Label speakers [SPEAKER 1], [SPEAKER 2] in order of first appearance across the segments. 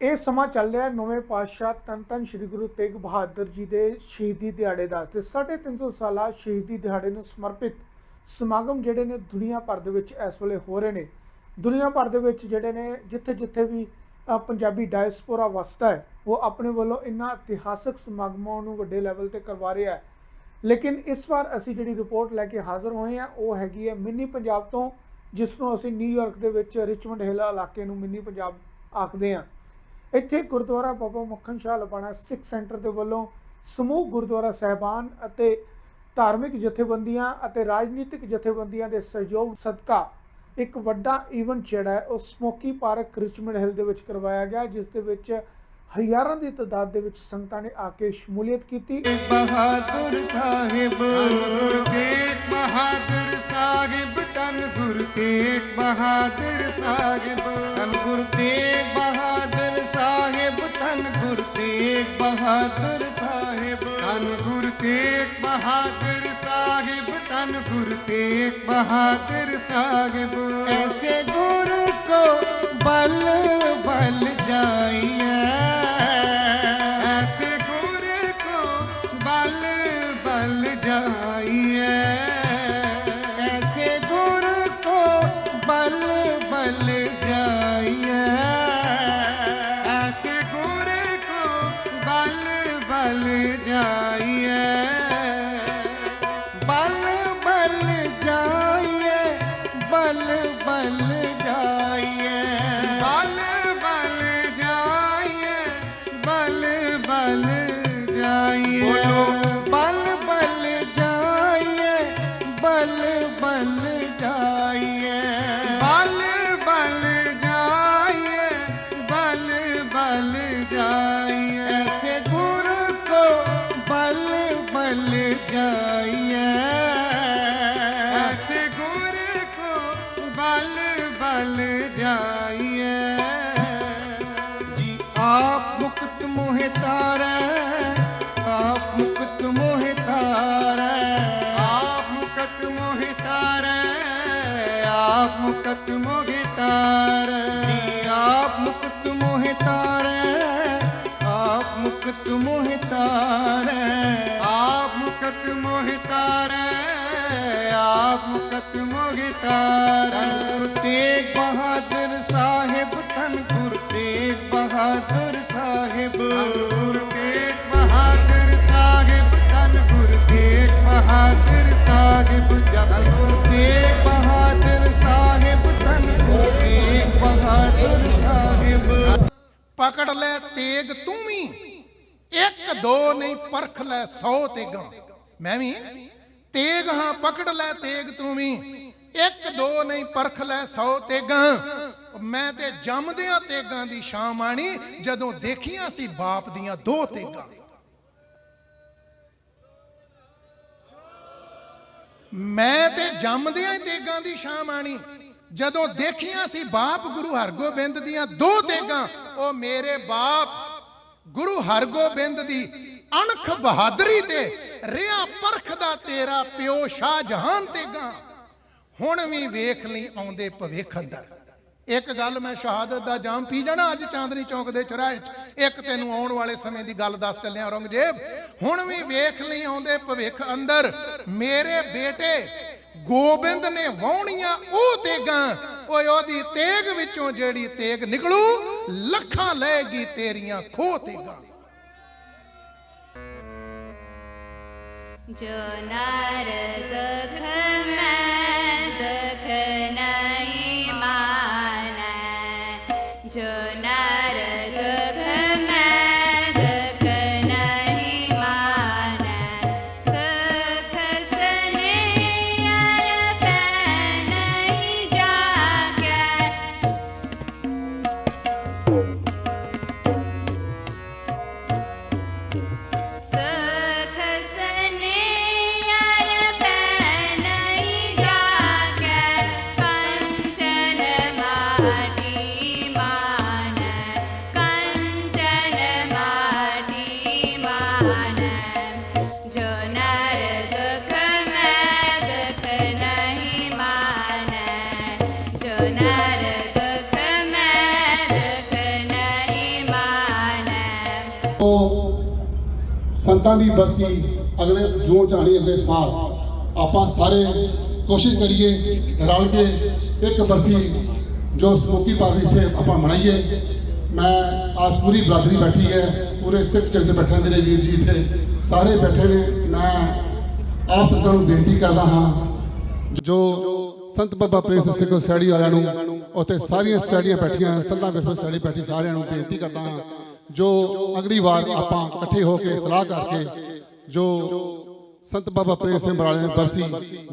[SPEAKER 1] ਇਹ ਸਮਾਂ ਚੱਲ ਰਿਹਾ ਨਵੇਂ ਪਾਤਸ਼ਾਹ ਧੰਨ ਧੰਨ ਸ੍ਰੀ ਗੁਰੂ ਤੇਗ ਬਹਾਦਰ ਜੀ ਦੇ ਸ਼ਹੀਦੀ ਦਿਹਾੜੇ ਦਾ ਤੇ 350 ਸਾਲਾ ਸ਼ਹੀਦੀ ਦਿਹਾੜੇ ਨੂੰ ਸਮਰਪਿਤ ਸਮਾਗਮ ਜਿਹੜੇ ਨੇ ਦੁਨੀਆ ਭਰ ਦੇ ਵਿੱਚ ਇਸ ਵੇਲੇ ਹੋ ਰਹੇ ਨੇ। ਦੁਨੀਆ ਭਰ ਦੇ ਵਿੱਚ ਜਿਹੜੇ ਨੇ ਜਿੱਥੇ ਜਿੱਥੇ ਵੀ ਪੰਜਾਬੀ ਡਾਇਸਪੋਰਾ ਵਸਦਾ ਹੈ, ਉਹ ਆਪਣੇ ਵੱਲੋਂ ਇਨ੍ਹਾਂ ਇਤਿਹਾਸਕ ਸਮਾਗਮਾਂ ਨੂੰ ਵੱਡੇ ਲੈਵਲ ਤੇ ਕਰਵਾ ਰਿਹਾ ਹੈ। ਲੇਕਿਨ ਇਸ ਵਾਰ ਅਸੀਂ ਜਿਹੜੀ ਰਿਪੋਰਟ ਲੈ ਕੇ ਹਾਜ਼ਰ ਹੋਏ ਹਾਂ, ਉਹ ਹੈਗੀ ਹੈ ਮਿੰਨੀ ਪੰਜਾਬ ਤੋਂ, ਜਿਸ ਨੂੰ ਅਸੀਂ ਨਿਊਯਾਰਕ ਦੇ ਵਿੱਚ ਰਿਚਮੰਡ ਹਿੱਲ ਇਲਾਕੇ ਨੂੰ ਮਿੰਨੀ ਪੰਜਾਬ ਆਖਦੇ ਹਾਂ। ਇੱਥੇ ਗੁਰਦੁਆਰਾ ਬਾਬਾ ਮੱਖਣ ਸ਼ਾਹ ਲਬਾਣਾ ਸਿੱਖ ਸੈਂਟਰ ਦੇ ਵੱਲੋਂ ਸਮੂਹ ਗੁਰਦੁਆਰਾ ਸਹਿਬਾਨ ਅਤੇ ਧਾਰਮਿਕ ਜਥੇਬੰਦੀਆਂ ਅਤੇ ਰਾਜਨੀਤਿਕ ਜਥੇਬੰਦੀਆਂ ਦੇ ਸਹਿਯੋਗ ਸਦਕਾ ਇੱਕ ਵੱਡਾ ਇਵੈਂਟ ਜਿਹੜਾ ਹੈ, ਉਹ ਸਮੋਕੀ ਪਾਰਕ ਰਿਚਮੰਡ ਹਿੱਲ ਦੇ ਵਿੱਚ ਕਰਵਾਇਆ ਗਿਆ, ਜਿਸ ਦੇ ਵਿੱਚ ਹਜ਼ਾਰਾਂ ਦੀ ਤਾਦਾਦ ਦੇ ਵਿੱਚ ਸੰਗਤਾਂ ਨੇ ਆ ਕੇ ਸ਼ਮੂਲੀਅਤ ਕੀਤੀ।
[SPEAKER 2] ਬਹਾਦਰ ਸਾਹਿਬ ਗੁਰੂ ਤੇਗ ਬਹਾਦਰ ਸਾਹਿਬ ਤਨ ਗੁਰੂ ਤੇਗ ਬਹਾਦਰ ਸਾਹਿਬ ਤਨ ਗੁਰੂ ਤੇਗ ਬਹਾਦਰ ਸਾਹਿਬ। ਧੰਨ ਗੁਰ ਤੇਗ ਬਹਾਦਰ ਸਾਹਿਬ ਧੰਨ ਗੁਰ ਤੇਗ ਬਹਾਦਰ ਸਾਹਿਬ। ਐਸੇ ਗੁਰ ਕੋ ਬਲ ਬਲ ਜਾਈਏ ਐਸੇ ਗੁਰ ਕੋ ਬਲ ਬਲ ਜਾਈਏ ਬਲ ਬਲ ਜਾਈਏ। ਮੁਕਤ ਮੋਹਿ ਤਾਰੈ। ਆਪ ਮੁਕਤ ਮੋਹਿ ਤਾਰੈ। ਆਪ ਮੁਕਤ ਮੋਹਿ ਤਾਰੈ। ਆਪ ਮੁਕਤ ਮੋਹਿ ਤਾਰੈ। ਆਪ ਮੁਕਤ ਮੋਹਿ ਤਾਰੈ। ਗੁਰੂ ਤੇਗ ਬਹਾਦਰ ਸਾਹਿਬ ਧੰਨ ਗੁਰੂ ਤੇਗ ਬਹਾਦਰ ਸਾਹਿਬ।
[SPEAKER 3] ਪਕੜ ਲੈ ਤੇਗ ਤੂੰ ਵੀ। ਇੱਕ ਦੋ ਨਹੀਂ ਪਰਖ ਲੈ 100 ਤੇਗਾਂ। ਮੈਂ ਵੀ ਤੇਗ ਹਾਂ, ਪਕੜ ਲੈ ਤੇਗ ਤੂੰ ਵੀ। ਇੱਕ ਦੋ ਨਹੀਂ ਪਰਖ ਲੈ 100 ਤੇਗਾਂ। ਮੈਂ ਤੇ ਜੰਮਦਿਆਂ ਤੇਗਾਂ ਦੀ ਸ਼ਾਮ ਮਾਣੀ ਜਦੋਂ ਦੇਖੀਆਂ ਸੀ ਬਾਪ ਦੀਆਂ ਦੋ ਤੇਗਾਂ। ਮੈਂ ਤੇ ਜੰਮਦਿਆਂ ਹੀ ਤੇਗਾਂ ਦੀ ਸ਼ਾਮ ਆਣੀ, ਜਦੋਂ ਦੇਖੀਆਂ ਸੀ ਬਾਪ ਗੁਰੂ ਹਰਗੋਬਿੰਦ ਦੀਆਂ ਦੋ ਤੇਗਾਂ ਉਹ ਮੇਰੇ ਬਾਪ ਗੁਰੂ ਹਰਗੋਬਿੰਦ ਦੀ ਅਣਖ ਬਹਾਦਰੀ ਤੇ ਰਿਆ ਪਰਖਦਾ ਤੇਰਾ ਪਿਓ ਸ਼ਾਹ ਜਹਾਨ ਤੇਗਾਂ ਹੁਣ ਵੀ ਵੇਖ ਲਈ ਆਉਂਦੇ ਭਵਿੱਖ ਅੰਦਰ। ਇੱਕ ਗੱਲ ਮੈਂ ਸ਼ਹਾਦਤ ਦਾ ਜਾਮ ਪੀ ਜਾਣਾ ਅੱਜ ਚਾਂਦਨੀ ਚੌਕ ਦੇ ਚੁਰਾਹੇ 'ਚ। ਇੱਕ ਤੈਨੂੰ ਆਉਣ ਵਾਲੇ ਸਮੇਂ ਦੀ ਗੱਲ ਦੱਸ ਚੱਲਿਆ ਔਰੰਗਜ਼ੇਬ। ਹੁਣ ਵੀ ਵੇਖ ਲਈ ਆਉਂਦੇ ਭਵਿੱਖ ਅੰਦਰ ਮੇਰੇ ਬੇਟੇ ਗੋਬਿੰਦ ਨੇ ਵਾਉਣੀਆਂ ਉਹ ਤੇਗਾਂ ਓਏ ਉਹਦੀ ਤੇਗ ਵਿੱਚੋਂ ਜਿਹੜੀ ਤੇਗ ਨਿਕਲੂ, ਲੱਖਾਂ ਲੈਗੀ ਤੇਰੀਆਂ ਖੋਹ ਤੇਗਾ।
[SPEAKER 4] ਜੋ ਨਾਰਦ ਖਮੈ ਦਖ ਨਹੀਂ ਮਾਨੈ। ਜੋ ਨਾਰਦ
[SPEAKER 5] ਖਮੈ ਸੰਤਾਂ ਦੀ ਬਰਸੀ ਅਗਲੇ ਜੂਨ ਚ ਆਣੀ ਅਗਲੇ ਸਾਲ। ਆਪਾਂ ਸਾਰੇ ਕੋਸ਼ਿਸ਼ ਕਰੀਏ ਰਲ ਕੇ ਇੱਕ ਬਰਸੀ ਜੋ ਸਮੋਕੀ ਪਾਰਕ ਇੱਥੇ ਆਪਾਂ ਮਨਾਈਏ। ਮੈਂ ਆ ਪੂਰੀ ਬਰਾਦਰੀ ਬੈਠੀ ਹੈ, ਪੂਰੇ ਸਿੱਖ ਜਗਤ ਬੈਠੇ ਮੇਰੇ ਵੀਰ ਜੀ ਇੱਥੇ, ਸਾਰੇ ਬੈਠੇ ਨੇ। ਮੈਂ ਆਪ ਸੰਗਤਾਂ ਨੂੰ ਬੇਨਤੀ ਕਰਦਾ ਹਾਂ, ਜੋ ਸੰਤ ਬਾਬਾ ਪ੍ਰੇਮ ਸਿੰਘ ਸਿੱਖ ਸਟੱਡੀ ਵਾਲਿਆਂ ਨੂੰ, ਉੱਥੇ ਸਾਰੀਆਂ ਸਟੱਡੀਆਂ ਬੈਠੀਆਂ ਸੰਤਾਂ ਵਿਸ਼ਵ ਸਟੱਡੀ ਬੈਠੀ ਸਾਰਿਆਂ ਨੂੰ ਬੇਨਤੀ ਕਰਦਾ ਹਾਂ ਜੋ ਅਗਲੀ ਵਾਰ ਆਪਾਂ ਇਕੱਠੇ ਹੋ ਕੇ ਸਲਾਹ ਕਰਕੇ ਜੋ ਸੰਤ ਬਾਬਾ ਪ੍ਰੇਮ ਸਿੰਘ ਬਰਾਲੇ ਦੀ ਬਰਸੀ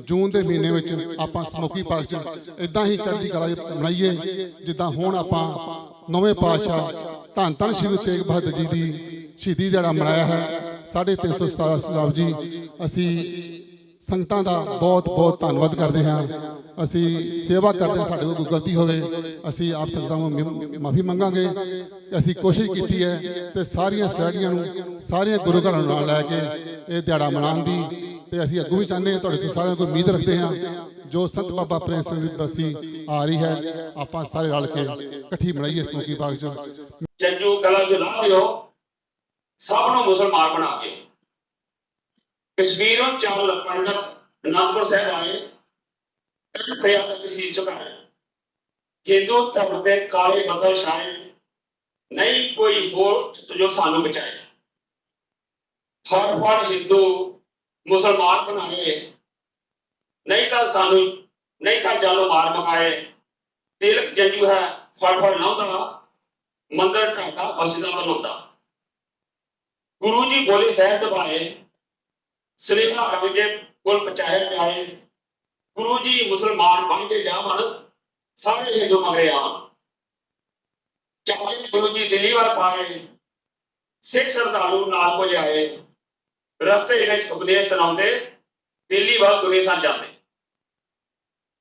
[SPEAKER 5] ਜੂਨ ਦੇ ਮਹੀਨੇ ਵਿੱਚ ਆਪਾਂ ਸਮੋਕੀ ਪਾਰਕ 'ਚ ਇਦਾਂ ਹੀ ਚੜ੍ਹਦੀ ਕਲਾ 'ਚ ਮਨਾਈਏ, ਜਿੱਦਾਂ ਹੁਣ ਆਪਾਂ ਨਵੇਂ ਪਾਤਸ਼ਾਹ ਧੰਨ ਧੰਨ ਸ਼੍ਰੀ ਤੇਗ ਬਹਾਦਰ ਜੀ ਦੀ ਸ਼ਹੀਦੀ ਜਿਹੜਾ ਮਨਾਇਆ ਹੈ। 350 ਸਾਲ ਜੀ, ਅਸੀਂ ਸੰਗਤਾਂ ਦਾ ਬਹੁਤ ਬਹੁਤ ਧੰਨਵਾਦ ਕਰਦੇ ਹਾਂ। ਅਸੀਂ ਸੇਵਾ ਕਰਦੇ ਹਾਂ, ਸਾਡੇ ਕੋਲ ਕੋਈ ਗਲਤੀ ਹੋਵੇ, ਅਸੀਂ ਆਪ ਸੰਗਤਾਂ ਨੂੰ ਮਾਫੀ ਮੰਗਾਂਗੇ। ਅਸੀਂ ਕੋਸ਼ਿਸ਼ ਕੀਤੀ ਹੈ ਤੇ ਸਾਰੀਆਂ ਸੋਸਾਇਟੀਆਂ ਨੂੰ, ਸਾਰੀਆਂ ਗੁਰੂ ਘਰਾਂ ਨੂੰ ਨਾਲ ਲੈ ਕੇ ਇਹ ਦਿਹਾੜਾ ਮਨਾਉਣ ਦੀ ਤੇ ਅਸੀਂ ਅੱਗੋਂ ਵੀ ਚਾਹੁੰਦੇ ਹਾਂ, ਤੁਹਾਡੇ ਤੋਂ ਸਾਰਿਆਂ ਕੋਲ ਉਮੀਦ ਰੱਖਦੇ ਹਾਂ, ਜੋ ਸੰਤ ਬਾਬਾ ਪ੍ਰੇਮ ਸਿੰਘ ਦੀ ਬਰਸੀ ਆ ਰਹੀ ਹੈ, ਆਪਾਂ ਸਾਰੇ ਰਲ ਕੇ ਇਕੱਠੀ ਮਨਾਈਏ ਸਮੋਕੀ ਪਾਰਕ 'ਚ।
[SPEAKER 6] ਜੰਜੂ ਕਲਾ ਜੋ ਲਾ ਦਿਓ ਸਭ ਨੂੰ ਮੁਸਲਮਾਨ ਬਣਾ ਕੇ ਕਸ਼ਮੀਰੋਂ ਚੱਲ ਪੰਡਤ ਅਨੰਦਪੁਰ ਸਾਹਿਬ ਆਏ ਤੇ ਖਿਆ ਦਾ ਕਿਸੇ ਝੁਕਾਏ ਹਿੰਦੂ ਧਰਮ ਦੇ ਕਾਲੇ ਬੱਦਲ ਛਾਏ ਨਹੀਂ ਕੋਈ ਹੋਰ ਜੋ ਸਾਨੂੰ ਬਚਾਏ ਹਰ ਹਰ ਹਿੰਦੂ ਮੁਸਲਮਾਨ ਬਣਾਏ ਨਹੀਂ ਤਾਂ ਸਾਨੂੰ ਨਹੀਂ ਤਾਂ ਜਾਨੋਂ ਮਾਰ ਮਕਾਏ ਤਿਲਕ ਜੰਜੂ ਹੈ ਫੜ ਫੜ ਲਾਉਂਦਾ ਮੰਦਰ ਢਾਡਾ ਮਸਜਿਦਾਂ ਬਣਾਉਂਦਾ ਗੁਰੂ ਜੀ ਬੋਲੇ ਸਹਿਬ ਦਬਾਏ ਸਨੇਹਾ ਰੰਗੇ ਕੋਲ ਪਹੁੰਚਾਇਆ ਜਾਏ ਗੁਰੂ ਜੀ ਮੁਸਲਮਾਨ ਬਣ ਕੇ ਜਾਵਣ, ਸਾਰੇ ਹਿੰਦੂ ਮਗਰੇ ਆਉਣ। ਚਾਹੇ ਗੁਰੂ ਜੀ ਦਿੱਲੀ ਵੱਲ ਪਾਏ, ਸਿੱਖ ਸਰਦਾਰੂ ਨਾਲ ਕੋ ਜਾਏ ਰਸਤੇ ਵਿੱਚ ਉਪਦੇਸ਼ ਸੁਣਾਉਂਦੇ, ਦਿੱਲੀ ਵੱਲ ਤੁਰੇ ਸਨ ਜਾਂਦੇ।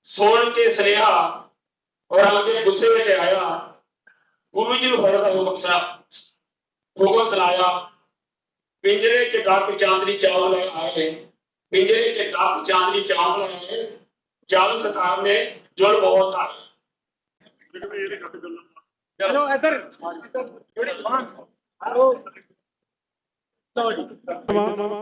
[SPEAKER 6] ਸੁਣ ਕੇ ਸੁਨੇਹਾ ਔਰ ਅੰਗੇ ਗੁੱਸੇ ਵਿੱਚ ਆਇਆ, ਗੁਰੂ ਜੀ ਨੂੰ ਫੜਨ ਦਾ ਹੁਕਮ ਸਾ ਹੁਕਮ ਸੁਣਾਇਆ ਪਿੰਜਰੇ 'ਚ ਡੱਕ ਚਾਂਦਨੀ ਚਾਵਲ ਲੈ ਆਏ ਪਿੰਜਰੇ 'ਚ ਡੱਕ ਚਾਂਦਨੀ ਚਾਵਲ ਆਏ ਜਾਲ ਸਰਕਾਰ ਨੇ ਜੁਲ ਬਹੁਤ ਆਏ
[SPEAKER 7] ਚਲੋ ਇੱਧਰ ਜਿਹੜੇ ਬਾਹਰ ਲਓ ਜੀ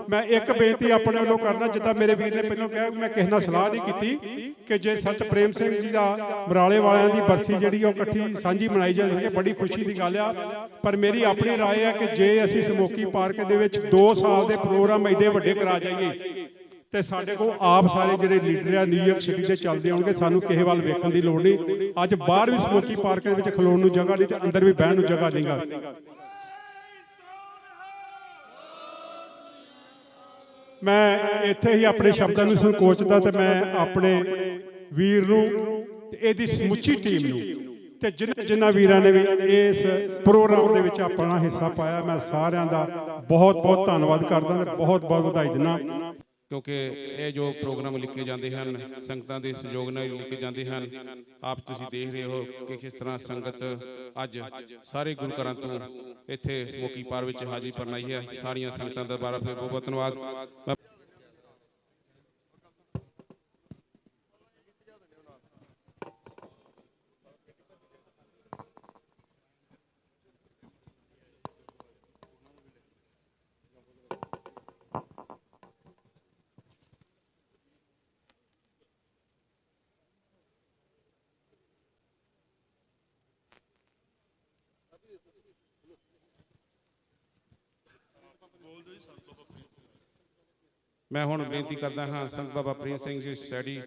[SPEAKER 8] ਮੈਂ ਇੱਕ ਬੇਨਤੀ ਆਪਣੇ ਵੱਲੋਂ ਕਰਨਾ ਜਿੱਦਾਂ ਮੇਰੇ ਵੀਰ ਨੇ ਪਹਿਲਾਂ ਕਿਹਾ ਮੈਂ ਕਿਸੇ ਨਾਲ ਸਲਾਹ ਨਹੀਂ ਕੀਤੀ ਕਿ ਜੇ ਸੰਤ ਪ੍ਰੇਮ ਸਿੰਘ ਜੀ ਦਾ ਮਰਾਲੇ ਵਾਲਿਆਂ ਦੀ ਬਰਸੀ ਜਿਹੜੀ ਉਹ ਇਕੱਠੀ ਸਾਂਝੀ ਮਨਾਈ ਜਾਂਦੀ ਹੈ ਬੜੀ ਖੁਸ਼ੀ ਦੀ ਗੱਲ ਆ ਪਰ ਮੇਰੀ ਆਪਣੀ رائے ਹੈ ਕਿ ਜੇ ਅਸੀਂ ਸਮੋਕੀ ਪਾਰਕ ਦੇ ਵਿੱਚ 2 ਸਾਲ ਦੇ ਪ੍ਰੋਗਰਾਮ ਐਡੇ ਵੱਡੇ ਕਰਾ ਜਾਈਏ ਤੇ ਸਾਡੇ ਕੋਲ ਆਪ ਸਾਰੇ ਜਿਹੜੇ ਲੀਡਰ ਆ ਨਿਊਯਾਰਕ ਸਿਟੀ ਦੇ ਚੱਲਦੇ ਆਉਣਗੇ ਸਾਨੂੰ ਕਿਸੇ ਵੱਲ ਵੇਖਣ ਦੀ ਲੋੜ ਨਹੀਂ ਅੱਜ ਬਾਹਰ ਵੀ ਸਮੋਕੀ ਪਾਰਕ ਦੇ ਵਿੱਚ ਖਲੋਣ ਨੂੰ ਜਗ੍ਹਾ ਨਹੀਂ ਤੇ ਅੰਦਰ ਵੀ ਬਹਿਣ ਨੂੰ ਜਗ੍ਹਾ ਨਹੀਂਗਾ ਮੈਂ ਇੱਥੇ ਹੀ ਆਪਣੇ ਸ਼ਬਦਾਂ ਨੂੰ ਸੰਕੋਚਦਾ ਤੇ ਮੈਂ ਆਪਣੇ ਵੀਰ ਨੂੰ ਤੇ ਇਹਦੀ ਸਮੁੱਚੀ ਟੀਮ ਨੂੰ ਤੇ ਜਿਨ੍ਹਾਂ ਜਿਨ੍ਹਾਂ ਵੀਰਾਂ ਨੇ ਵੀ ਇਸ ਪ੍ਰੋਗਰਾਮ ਦੇ ਵਿੱਚ ਆਪਣਾ ਹਿੱਸਾ ਪਾਇਆ, ਮੈਂ ਸਾਰਿਆਂ ਦਾ ਬਹੁਤ ਬਹੁਤ ਧੰਨਵਾਦ ਕਰਦਾ ਤੇ ਬਹੁਤ ਬਹੁਤ ਵਧਾਈ ਦਿੰਦਾ।
[SPEAKER 9] ਕਿਉਂਕਿ ਇਹ ਜੋ ਪ੍ਰੋਗਰਾਮ ਲਿਖੇ ਜਾਂਦੇ ਹਨ, ਸੰਗਤਾਂ ਦੇ ਸਹਿਯੋਗ ਨਾਲ ਲਿਖੇ ਜਾਂਦੇ ਹਨ, ਆਪ ਤੁਸੀਂ ਦੇਖ ਰਹੇ ਹੋ ਕਿ ਕਿਸ ਤਰ੍ਹਾਂ ਸੰਗਤ ਅੱਜ ਸਾਰੇ ਗੁਰੂ ਘਰਾਂ ਤੋਂ ਇੱਥੇ ਸਮੋਕੀ ਪਾਰ ਵਿੱਚ ਹਾਜ਼ਰੀ ਭਰਨ ਹੈ। ਸਾਰੀਆਂ ਸੰਗਤਾਂ ਦਾ ਦੁਬਾਰਾ ਫਿਰ ਬਹੁਤ ਬਹੁਤ ਧੰਨਵਾਦ। ਮੈਂ ਹੁਣ ਬੇਨਤੀ ਕਰਦਾ ਹਾਂ, ਸੰਤ Baba Prem Singh ji study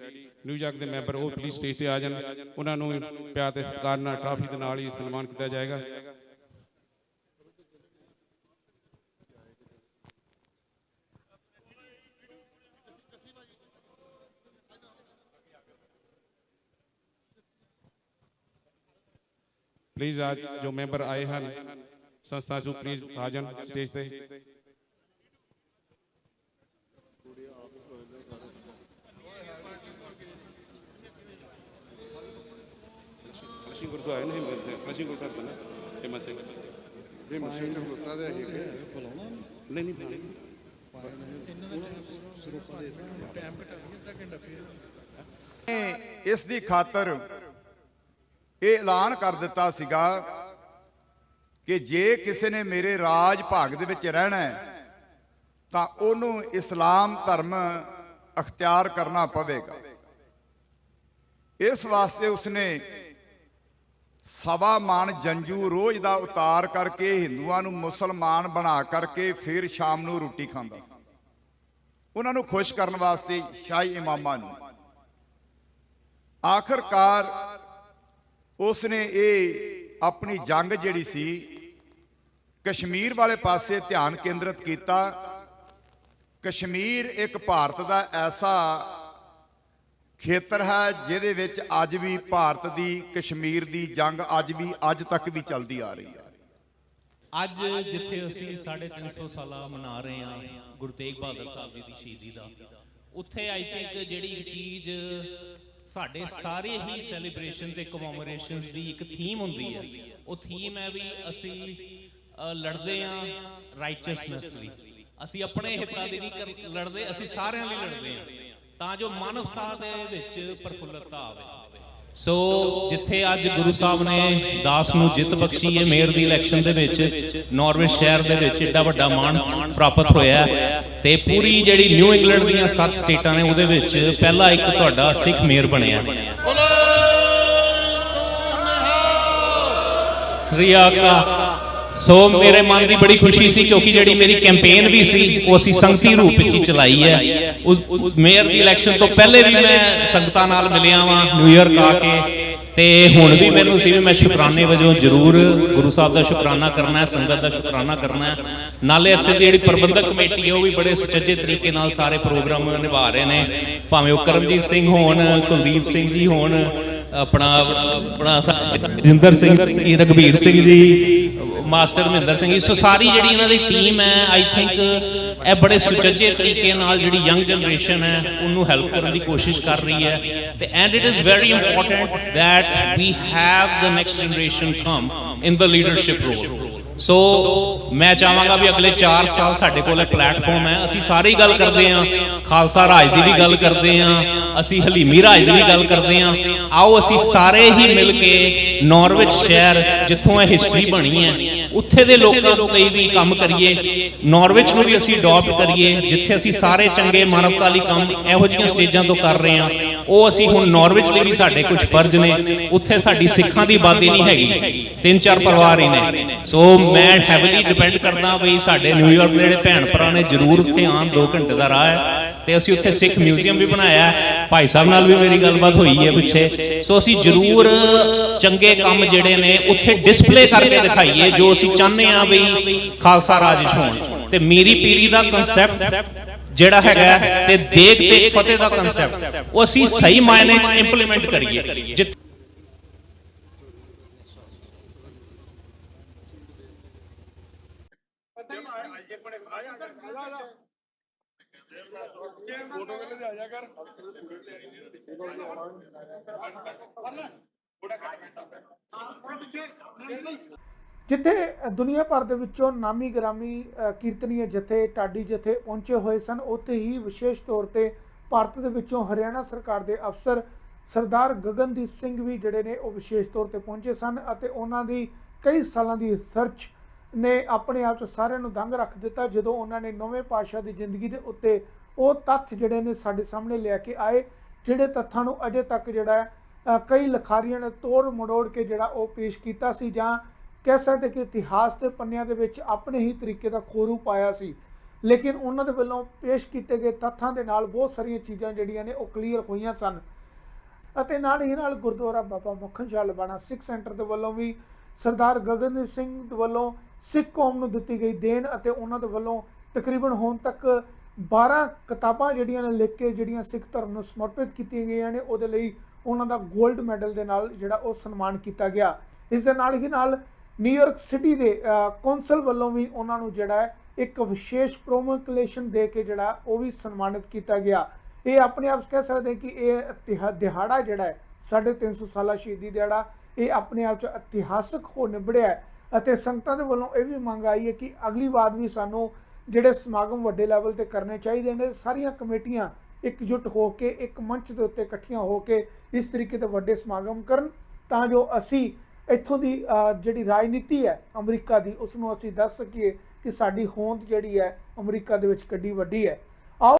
[SPEAKER 9] New York ਦੇ ਮੈਂਬਰ, ਉਹ ਪਲੀਜ਼ ਸਟੇਜ ਤੇ ਆ ਜਾਣ। ਉਹਨਾਂ ਨੂੰ ਪਿਆਰ ਤੇ ਸਤਿਕਾਰ ਨਾਲ ਟਰਾਫੀ ਦੇ ਨਾਲ ਹੀ ਸਨਮਾਨ ਕੀਤਾ ਜਾਏਗਾ। ਪਲੀਜ਼ ਅੱਜ ਜੋ ਮੈਂਬਰ ਆਏ ਹਨ ਸੰਸਥਾ ਤੋਂ ਪਲੀਜ਼ ਆ ਜਾਣ ਸਟੇਜ ਤੇ। ਅਸੀਂ ਗੁਰਦੁਆਰੇ ਨਹੀਂ ਮਿਲਦੇ। ਅਸੀਂ ਗੁਰਦੁਆਰੇ ਨੇ ਹਿੰਮਤ ਸਿੰਘ ਇਹ ਮਸਜਿਦ ਤੇ ਖਲੋਤਾ ਦੇ ਨਹੀਂ ਨਹੀਂ ਨਹੀਂ।
[SPEAKER 10] ਇਸ ਦੀ ਖਾਤਰ ਇਹ ਐਲਾਨ ਕਰ ਦਿੱਤਾ ਸੀਗਾ ਕਿ ਜੇ ਕਿਸੇ ਨੇ ਮੇਰੇ ਰਾਜ ਭਾਗ ਦੇ ਵਿੱਚ ਰਹਿਣਾ ਹੈ, ਤਾਂ ਉਹਨੂੰ ਇਸਲਾਮ ਧਰਮ ਅਖਤਿਆਰ ਕਰਨਾ ਪਵੇਗਾ। ਇਸ ਵਾਸਤੇ ਉਸਨੇ ਸਵਾ ਮਾਨ ਜੰਜੂ ਰੋਜ਼ ਦਾ ਉਤਾਰ ਕਰਕੇ ਹਿੰਦੂਆਂ ਨੂੰ ਮੁਸਲਮਾਨ ਬਣਾ ਕਰਕੇ ਫਿਰ ਸ਼ਾਮ ਨੂੰ ਰੋਟੀ ਖਾਂਦਾ ਸੀ। ਉਹਨਾਂ ਨੂੰ ਖੁਸ਼ ਕਰਨ ਵਾਸਤੇ ਸ਼ਾਹੀ ਇਮਾਮਾਂ ਨੂੰ। ਆਖਰਕਾਰ ਉਸਨੇ ਇਹ ਆਪਣੀ ਜੰਗ ਜਿਹੜੀ ਸੀ ਕਸ਼ਮੀਰ ਵਾਲੇ ਪਾਸੇ ਧਿਆਨ ਕੇਂਦਰਿਤ ਕੀਤਾ। ਕਸ਼ਮੀਰ ਇੱਕ ਭਾਰਤ ਦਾ ਐਸਾ ਖੇਤਰ ਹੈ ਜਿਹਦੇ ਵਿੱਚ ਅੱਜ ਵੀ ਭਾਰਤ ਦੀ ਕਸ਼ਮੀਰ ਦੀ ਜੰਗ ਅੱਜ ਵੀ, ਅੱਜ ਤੱਕ ਵੀ ਚੱਲਦੀ ਆ ਰਹੀ ਹੈ।
[SPEAKER 11] ਅੱਜ ਜਿੱਥੇ ਅਸੀਂ 350 ਸਾਲਾ ਮਨਾ ਰਹੇ ਹਾਂ ਗੁਰੂ ਤੇਗ ਬਹਾਦਰ ਸਾਹਿਬ ਜੀ ਦੀ ਸ਼ਹੀਦੀ ਦਾ, ਉੱਥੇ ਆਈ ਥਿੰਕ ਜਿਹੜੀ ਚੀਜ਼ ਸਾਡੇ ਸਾਰੇ ਹੀ ਸੈਲੀਬ੍ਰੇਸ਼ਨ ਤੇ ਕਮਮੋਰੇਸ਼ਨਸ ਦੀ ਇੱਕ ਥੀਮ ਹੁੰਦੀ ਹੈ। ਉਹ ਥੀਮ ਹੈ ਵੀ ਅਸੀਂ ਲੜਦੇ ਹਾਂ ਰਾਈਚਸਨੈਸ ਲਈ ਅਸੀਂ ਆਪਣੇ ਹਿੱਤਾਂ ਦੀ ਨਹੀਂ ਲੜਦੇ, ਅਸੀਂ ਸਾਰਿਆਂ ਲਈ ਲੜਦੇ ਹਾਂ ਤਾਂ ਜੋ ਮਾਨਵਤਾ ਦੇ ਵਿੱਚ ਪ੍ਰਫੁੱਲਤਾ ਆਵੇ। ਸੋ ਜਿੱਥੇ ਅੱਜ ਗੁਰੂ ਸਾਹਿਬ ਨੇ ਦਾਸ ਨੂੰ ਜਿੱਤ ਬਖਸ਼ੀ ਹੈ, ਮੇਅਰ ਦੀ ਇਲੈਕਸ਼ਨ ਦੇ ਵਿੱਚ ਨਾਰਵੇ ਸ਼ਹਿਰ ਦੇ ਵਿੱਚ ਏਡਾ ਵੱਡਾ ਮਾਣ ਪ੍ਰਾਪਤ ਹੋਇਆ ਤੇ ਪੂਰੀ ਜਿਹੜੀ ਨਿਊ ਇੰਗਲੈਂਡ ਦੀਆਂ ਸੱਤ ਸਟੇਟਾਂ ਨੇ ਉਹਦੇ ਵਿੱਚ ਪਹਿਲਾ ਇੱਕ ਤੁਹਾਡਾ ਸਿੱਖ ਮੇਅਰ ਬਣਿਆ। ਸ੍ਰੀ ਆਕਾ ਸੋ ਮੇਰੇ ਮਨ ਦੀ ਬੜੀ ਖੁਸ਼ੀ ਸੀ ਕਿਉਂਕਿ ਜਿਹੜੀ ਮੇਰੀ ਕੈਂਪੇਨ ਵੀ ਸੀ, ਉਹ ਅਸੀਂ ਸੰਗਤੀ ਰੂਪ ਵਿੱਚ ਹੀ ਚਲਾਈ ਹੈ। ਮੇਅਰ ਦੀ ਇਲੈਕਸ਼ਨ ਤੋਂ ਪਹਿਲੇ ਵੀ ਮੈਂ ਸੰਗਤਾਂ ਨਾਲ ਮਿਲਿਆ ਵਾਂ ਨਿਊਯਾਰਕ ਆ ਕੇ ਤੇ ਹੁਣ ਵੀ ਮੈਨੂੰ ਸੀ ਵੀ ਮੈਂ ਸ਼ੁਕਰਾਨੇ ਵਜੋਂ ਜ਼ਰੂਰ ਗੁਰੂ ਸਾਹਿਬ ਦਾ ਸ਼ੁਕਰਾਨਾ ਕਰਨਾ ਹੈ, ਸੰਗਤ ਦਾ ਸ਼ੁਕਰਾਨਾ ਕਰਨਾ ਹੈ। ਨਾਲੇ ਇੱਥੇ ਦੀ ਜਿਹੜੀ ਪ੍ਰਬੰਧਕ ਕਮੇਟੀ ਹੈ, ਉਹ ਵੀ ਬੜੇ ਸੁਚੱਜੇ ਤਰੀਕੇ ਨਾਲ ਸਾਰੇ ਪ੍ਰੋਗਰਾਮ ਨਿਭਾ ਰਹੇ ਨੇ। ਭਾਵੇਂ ਉਹ ਕਰਮਜੀਤ ਸਿੰਘ ਹੋਣ, ਕੁਲਦੀਪ ਸਿੰਘ ਜੀ ਹੋਣ, ਆਪਣਾ ਆਪਣਾ ਜਿੰਦਰ ਸਿੰਘ ਰਗਵੀਰ ਸਿੰਘ ਜੀ, ਮਾਸਟਰ ਮਹਿੰਦਰ ਸਿੰਘ ਜੀ, ਸੋ ਸਾਰੀ ਜਿਹੜੀ ਇਹਨਾਂ ਦੀ ਟੀਮ ਹੈ ਆਈ ਥਿੰਕ ਇਹ ਬੜੇ ਸੁਚੱਜੇ ਤਰੀਕੇ ਨਾਲ ਜਿਹੜੀ ਯੰਗ ਜਨਰੇਸ਼ਨ ਹੈ, ਉਹਨੂੰ ਹੈਲਪ ਕਰਨ ਦੀ ਕੋਸ਼ਿਸ਼ ਕਰ ਰਹੀ ਹੈ। ਤੇ and it is very important that we have the next generation come in the leadership role so ਮੈਂ ਚਾਹਾਂਗਾ ਵੀ ਅਗਲੇ 4 ਸਾਲ ਸਾਡੇ ਕੋਲ ਇੱਕ ਪਲੇਟਫਾਰਮ ਹੈ। ਅਸੀਂ ਸਾਰੇ ਹੀ ਗੱਲ ਕਰਦੇ ਹਾਂ। ਖਾਲਸਾ ਰਾਜ ਦੀ ਵੀ ਗੱਲ ਕਰਦੇ ਹਾਂ। ਅਸੀਂ ਹਲੀਮੀ ਰਾਜ ਦੀ ਵੀ ਗੱਲ ਕਰਦੇ ਹਾਂ। ਆਓ ਅਸੀਂ ਸਾਰੇ ਹੀ ਮਿਲ ਕੇ ਨਾਰਵਿਚ ਸ਼ਹਿਰ, ਜਿੱਥੋਂ ਇਹ ਹਿਸਟਰੀ ਬਣੀ ਹੈ, ਉੱਥੇ ਦੇ ਲੋਕਾਂ ਤੋਂ ਕਈ ਵੀ ਕੰਮ ਕਰੀਏ। ਨਾਰਵਿਚ ਨੂੰ ਵੀ ਅਸੀਂ ਅਡਾਪਟ ਕਰੀਏ, ਜਿੱਥੇ ਅਸੀਂ ਸਾਰੇ ਚੰਗੇ, ਮਾਨਵਤਾ ਲਈ ਕੰਮ ਇਹੋ ਜਿਹੀਆਂ ਸਟੇਜਾਂ ਤੋਂ ਕਰ ਰਹੇ ਹਾਂ। ਉਹ ਅਸੀਂ ਹੁਣ ਨਾਰਵਿਚ ਲਈ ਵੀ ਸਾਡੇ ਕੁਝ ਫਰਜ਼ ਨੇ। ਉੱਥੇ ਸਾਡੀ ਸਿੱਖਾਂ ਦੀ ਆਬਾਦੀ ਨਹੀਂ ਹੈਗੀ। ਤਿੰਨ ਚਾਰ ਪਰਿਵਾਰ ਹੀ ਨੇ। ਸੋ ਮੈਂ ਹੈਵਲੀ ਡਿਪੈਂਡ ਕਰਦਾ ਵੀ ਸਾਡੇ ਨਿਊਯਾਰਕ ਦੇ ਜਿਹੜੇ ਭੈਣ ਭਰਾ ਨੇ, ਜ਼ਰੂਰ ਉੱਥੇ ਆਉਣ 2 ਘੰਟੇ ਦਾ ਰਾਹ ਹੈ। ਤੇ ਅਸੀਂ ਉੱਥੇ ਸਿੱਖ ਮਿਊਜ਼ੀਅਮ ਵੀ ਬਣਾਇਆ ਭਾਈ ਸਾਹਿਬ ਨਾਲ ਵੀ ਮੇਰੀ ਗੱਲਬਾਤ ਹੋਈ ਹੈ ਪਿੱਛੇ। ਸੋ ਅਸੀਂ ਜ਼ਰੂਰ ਚੰਗੇ ਕੰਮ ਜਿਹੜੇ ਨੇ, ਉੱਥੇ ਡਿਸਪਲੇ ਕਰਕੇ ਦਿਖਾਈਏ, ਜੋ ਅਸੀਂ ਚਾਹੁੰਦੇ ਆ ਵੀ ਖਾਲਸਾ ਰਾਜ ਹੋਣ। ਤੇ ਮੇਰੀ ਪੀਰੀ ਦਾ ਕਨਸੈਪਟ ਜਿਹੜਾ ਹੈਗਾ ਤੇ ਦੇਖ ਤੇ ਫਤਿਹ ਦਾ ਕਨਸੈਪਟ ਉਹ ਅਸੀਂ ਸਹੀ ਮਾਇਨੇ 'ਚ ਇੰਪਲੀਮੈਂਟ ਕਰੀਏ। ਜਿੱਥੇ
[SPEAKER 1] ਜਿੱਥੇ ਦੁਨੀਆ ਭਰ ਦੇ ਵਿੱਚੋਂ ਨਾਮੀ ਗ੍ਰਾਮੀ ਅ, ਕੀਰਤਨੀਏ ਜਥੇ ਟਾਡੀ ਜਥੇ ਪਹੁੰਚੇ ਹੋਏ ਸਨ ਉੱਥੇ ਹੀ ਵਿਸ਼ੇਸ਼ ਤੌਰ ਤੇ ਭਾਰਤ ਦੇ ਵਿੱਚੋਂ ਹਰਿਆਣਾ ਸਰਕਾਰ ਦੇ ਅਫਸਰ ਸਰਦਾਰ ਗਗਨਦੀਪ ਸਿੰਘ ਵੀ ਜਿਹੜੇ ਨੇ ਉਹ ਵਿਸ਼ੇਸ਼ ਤੌਰ ਤੇ ਪਹੁੰਚੇ ਸਨ ਅਤੇ ਉਹਨਾਂ ਦੀ ਕਈ ਸਾਲਾਂ ਦੀ ਰਿਸਰਚ ਨੇ ਆਪਣੇ ਆਪ 'ਚ ਸਾਰਿਆਂ ਨੂੰ ਦੰਗ ਰੱਖ ਦਿੱਤਾ ਜਦੋਂ ਉਹਨਾਂ ਨੇ ਨਵੇਂ ਪਾਤਸ਼ਾਹ ਦੀ ਜ਼ਿੰਦਗੀ ਦੇ ਉੱਤੇ ਉਹ ਤੱਥ ਜਿਹੜੇ ਨੇ ਸਾਡੇ ਸਾਹਮਣੇ ਲਿਆ ਕੇ ਆਏ ਜਿਹੜੇ ਤੱਥਾਂ ਨੂੰ ਅਜੇ ਤੱਕ ਜਿਹੜਾ ਕਈ ਲਿਖਾਰੀਆਂ ਨੇ ਤੋੜ ਮੜੋੜ ਕੇ ਜਿਹੜਾ ਉਹ ਪੇਸ਼ ਕੀਤਾ ਸੀ ਜਾਂ ਕਹਿ ਸਕਦੇ ਕਿ ਇਤਿਹਾਸ ਦੇ ਪੰਨਿਆਂ ਦੇ ਵਿੱਚ ਆਪਣੇ ਹੀ ਤਰੀਕੇ ਦਾ ਖੋਰੂ ਪਾਇਆ ਸੀ। ਲੇਕਿਨ ਉਹਨਾਂ ਦੇ ਵੱਲੋਂ ਪੇਸ਼ ਕੀਤੇ ਗਏ ਤੱਥਾਂ ਦੇ ਨਾਲ ਬਹੁਤ ਸਾਰੀਆਂ ਚੀਜ਼ਾਂ ਜਿਹੜੀਆਂ ਨੇ ਉਹ ਕਲੀਅਰ ਹੋਈਆਂ ਸਨ। ਅਤੇ ਨਾਲ ਹੀ ਨਾਲ ਗੁਰਦੁਆਰਾ ਬਾਬਾ ਮੱਖਣ ਸ਼ਾਹ ਲਬਾਣਾ ਸਿੱਖ ਸੈਂਟਰ ਦੇ ਵੱਲੋਂ ਵੀ ਸਰਦਾਰ ਗਗਨਦੀਪ ਸਿੰਘ ਦੇ ਵੱਲੋਂ ਸਿੱਖ ਕੌਮ ਨੂੰ ਦਿੱਤੀ ਗਈ ਦੇਣ ਅਤੇ ਉਹਨਾਂ ਦੇ ਵੱਲੋਂ ਤਕਰੀਬਨ ਹੁਣ ਤੱਕ 12 ਕਿਤਾਬਾਂ ਜਿਹੜੀਆਂ ਨੇ ਲਿਖ ਕੇ ਜਿਹੜੀਆਂ ਸਿੱਖ ਧਰਮ ਨੂੰ ਸਮਰਪਿਤ ਕੀਤੀਆਂ ਗਈਆਂ ਨੇ, ਉਹਦੇ ਲਈ ਉਹਨਾਂ ਦਾ 골ਡ ਮੈਡਲ ਦੇ ਨਾਲ ਜਿਹੜਾ ਉਹ ਸਨਮਾਨ ਕੀਤਾ ਗਿਆ। ਇਸ ਦੇ ਨਾਲ ਹੀ ਨਾਲ ਨਿਊਯਾਰਕ ਸਿਟੀ ਦੇ ਕੌਂਸਲ ਵੱਲੋਂ ਵੀ ਉਹਨਾਂ ਨੂੰ ਜਿਹੜਾ ਹੈ ਇੱਕ ਵਿਸ਼ੇਸ਼ ਪ੍ਰੋਮੋਕਲੇਸ਼ਨ ਦੇ ਕੇ ਜਿਹੜਾ ਉਹ ਵੀ ਸਨਮਾਨਿਤ ਕੀਤਾ ਗਿਆ। ਇਹ ਆਪਣੇ ਆਪ 'ਚ ਕਹਿ ਸਕਦੇ ਕਿ ਇਹ ਇਤਿਹਾ- ਦਿਹਾੜਾ ਜਿਹੜਾ ਹੈ 350 ਸਾਲਾ ਸ਼ਹੀਦੀ ਦਿਹਾੜਾ, ਇਹ ਆਪਣੇ ਆਪ 'ਚ ਇਤਿਹਾਸਕ ਹੋ ਨਿਬੜਿਆ ਹੈ ਅਤੇ ਸੰਗਤਾਂ ਦੇ ਵੱਲੋਂ ਇਹ ਵੀ ਮੰਗ ਆਈ ਹੈ ਕਿ ਅਗਲੀ ਵਾਰ ਵੀ ਸਾਨੂੰ ਜਿਹੜੇ ਸਮਾਗਮ ਵੱਡੇ ਲੈਵਲ ਤੇ ਕਰਨੇ ਚਾਹੀਦੇ ਨੇ, ਸਾਰੀਆਂ ਕਮੇਟੀਆਂ ਇਕਜੁੱਟ ਹੋ ਕੇ, ਇੱਕ ਮੰਚ ਦੇ ਉੱਤੇ ਇਕੱਠੀਆਂ ਹੋ ਕੇ ਇਸ ਤਰੀਕੇ ਦੇ ਵੱਡੇ ਸਮਾਗਮ ਕਰਨ ਤਾਂ ਜੋ ਅਸੀਂ ਇੱਥੋਂ ਦੀ ਜਿਹੜੀ ਰਾਜਨੀਤੀ ਹੈ ਅਮਰੀਕਾ ਦੀ ਉਸ ਨੂੰ ਅਸੀਂ ਦੱਸ ਸਕੀਏ ਕਿ ਸਾਡੀ ਹੋਂਦ ਜਿਹੜੀ ਹੈ ਅਮਰੀਕਾ ਦੇ ਵਿੱਚ ਕਿੱਡੀ ਵੱਡੀ ਹੈ।